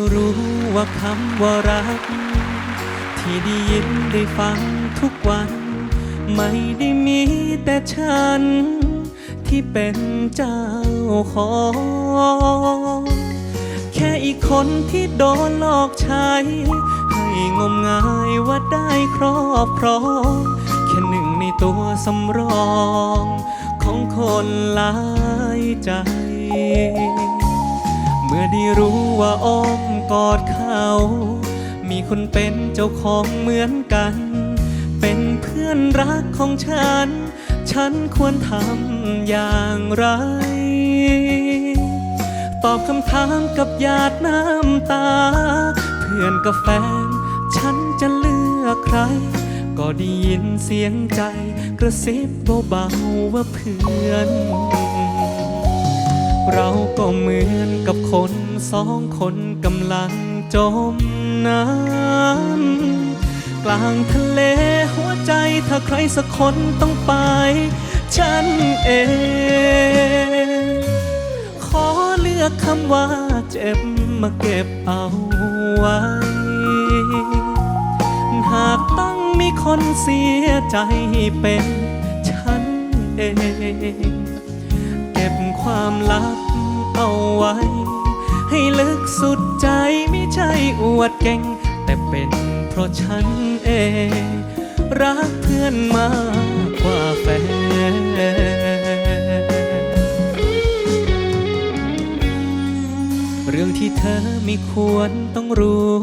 ะรู้ว่าคำว่ารัก ที่ได้ยินได้ฟังทุกวัน ไม่ได้มีแต่ฉัน ที่เป็นเจ้าของ แค่อีกคนที่โดนหลอกใช้ ให้งมงายว่าได้ครอบครองแค่หนึ่งในตัวสำรอง ของคนหลายใจ มื่อได้รู้ว่าอ้อมกอดเขา มีคนเป็นเจ้าของเหมือนกัน เป็นเพื่อนรักของฉัน ฉันควรทำอย่างไร ตอบคำถามกับหยาดน้ำตา เพื่อนกับแฟน ฉันจะเลือกใคร ก็ได้ยินเสียงใจ กระซิบเบาๆว่าเพื่อน เราก็เหมือนกับคนสองคนกำลังจมน้ำกลางทะเลหัวใจถ้าใครสักคนต้องไป ฉันเอง ขอเลือกคำว่าเจ็บมาเก็บเอาไว้ หากต้องมีคนเสียใจเป็นฉันเอง ความลับเอาไว้ ให้ลึกสุดใจไม่ใช่อวดเก่ง แต่เป็นเพราะฉันเอง รักเพื่อนมากกว่าแฟนเรื่องที่เธอไม่ควรต้องรู้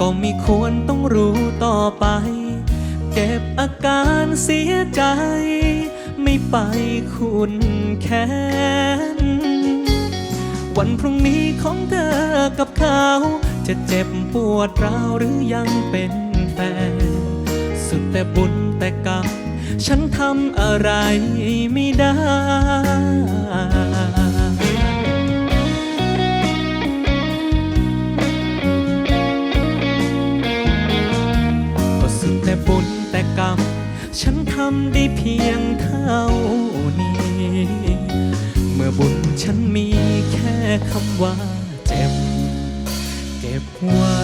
ก็ไม่ควรต้องรู้ต่อไป เก็บอาการเสียใจ ไม่ไปคุณแค้น วันพรุ่งนี้ของเธอกับเขา จะเจ็บปวดร้าวหรือยังเป็นแฟน สุดแต่บุญแต่กรรมฉันทำอะไรไม่ได้ ฉันทำได้เพียงเท่านี้ เมื่อบุญฉันมีแค่คำว่าเจ็บ เก็บไว้